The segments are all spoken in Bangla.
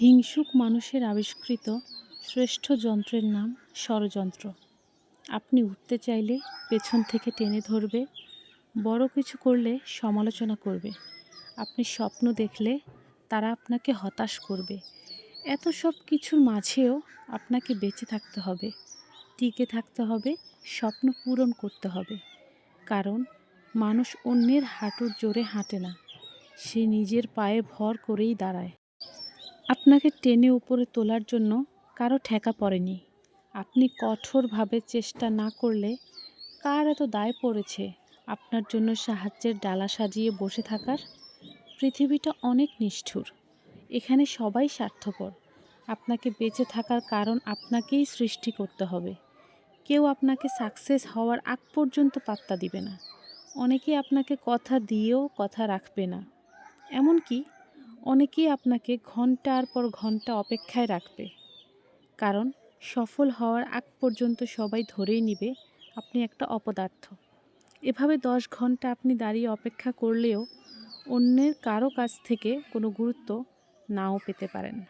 হিংসুক মানুষের আবিষ্কৃত শ্রেষ্ঠ যন্ত্রের নাম ষড়যন্ত্র। আপনি উঠতে চাইলে পেছন থেকে টেনে ধরবে, বড় কিছু করলে সমালোচনা করবে। আপনি স্বপ্ন দেখলে তারা আপনাকে হতাশ করবে। এত সব কিছুর মাঝেও আপনাকে বেঁচে থাকতে হবে, টিকে থাকতে হবে, স্বপ্ন পূরণ করতে হবে। কারণ মানুষ অন্যের হাঁটুর জোরে হাঁটে না, সে নিজের পায়ে ভর করেই দাঁড়ায়। আপনাকে টেনে উপরে তোলার জন্য কারও ঠেকা পড়েনি। আপনি কঠোরভাবে চেষ্টা না করলে কার এত দায় পড়েছে আপনার জন্য সাহায্যের ডালা সাজিয়ে বসে থাকার? পৃথিবীটা অনেক নিষ্ঠুর। এখানে সবাই স্বার্থপর। আপনাকে বেঁচে থাকার কারণ আপনাকেই সৃষ্টি করতে হবে। কেউ আপনাকে সাকসেস হওয়ার আগ পর্যন্ত পাত্তা দিবে না। অনেকে আপনাকে কথা দিয়েও কথা রাখবে না। এমনকি অনেকেই আপনাকে ঘণ্টার পর ঘণ্টা অপেক্ষায় রাখবে। কারণ সফল হওয়ার আগ পর্যন্ত সবাই ধরেই নিবে আপনি একটা অপদার্থ। এভাবে দশ ঘণ্টা আপনি দাঁড়িয়ে অপেক্ষা করলেও অন্যের কারও কাছ থেকে কোনো গুরুত্ব নাও পেতে পারেন।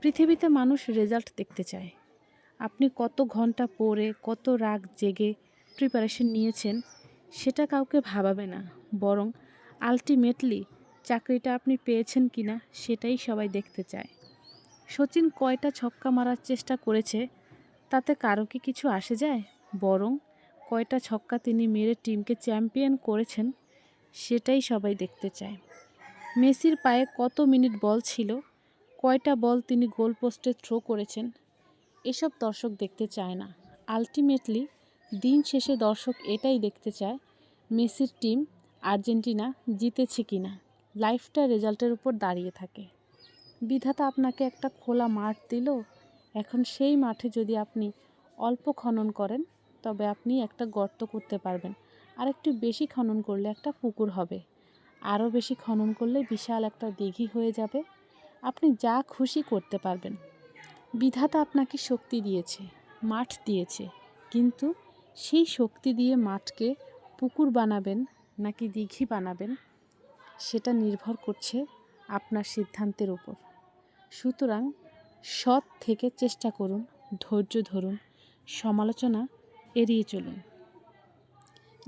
পৃথিবীতে মানুষ রেজাল্ট দেখতে চায়। আপনি কত ঘণ্টা পড়ে, কত রাগ জেগে প্রিপারেশন নিয়েছেন সেটা কাউকে ভাবাবে না। বরং আলটিমেটলি চাকরিটা আপনি পেয়েছেন কি না সেটাই সবাই দেখতে চায়। সচিন কয়টা ছক্কা মারার চেষ্টা করেছে তাতে কারও কি কিছু আসে যায়? বরং কয়টা ছক্কা তিনি মেরে টিমকে চ্যাম্পিয়ন করেছেন সেটাই সবাই দেখতে চায়। মেসির পায়ে কত মিনিট বল ছিল, কয়টা বল তিনি গোল পোস্টে থ্রো করেছেন, এসব দর্শক দেখতে চায় না। আলটিমেটলি, দিন শেষে দর্শক এটাই দেখতে চায়, মেসির টিম আর্জেন্টিনা জিতেছে কি না লাইফটা রেজাল্টের উপর দাঁড়িয়ে থাকে। বিধাতা আপনাকে একটা খোলা মাঠ দিল। এখন সেই মাঠে যদি আপনি অল্প খনন করেন, তবে আপনি একটা গর্ত করতে পারবেন। আর একটু বেশি খনন করলে একটা পুকুর হবে। আরও বেশি খনন করলে বিশাল একটা দিঘি হয়ে যাবে। আপনি যা খুশি করতে পারবেন। বিধাতা আপনাকে শক্তি দিয়েছে, মাঠ দিয়েছে। কিন্তু সেই শক্তি দিয়ে মাঠকে পুকুর বানাবেন নাকি দিঘি বানাবেন সেটা নির্ভর করছে আপনার সিদ্ধান্তের উপর। সুতরাং সৎ থেকে চেষ্টা করুন, ধৈর্য ধরুন, সমালোচনা এড়িয়ে চলুন।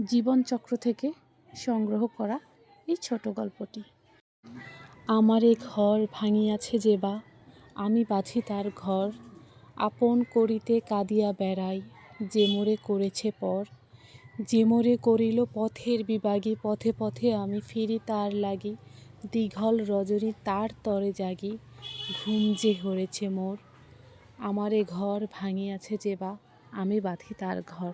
জীবনচক্র থেকে সংগ্রহ করা এই ছোট গল্পটি। আমারে ঘর ভাঙিয়াছে যে বা, আমি বাঁধি তার ঘর, আপন করিতে কাঁদিয়া বেড়াই, যে মোরে করেছে পর। যে মোরে করিল পথের বিবাগী পথে পথে আমি ফিরি তার লাগি। দীঘল রজনী তার তরে জাগি, ঘুম যে হরেছে মোর। আমারে ঘর ভাঙিয়াছে যে বা, আমি বাঁধি তার ঘর।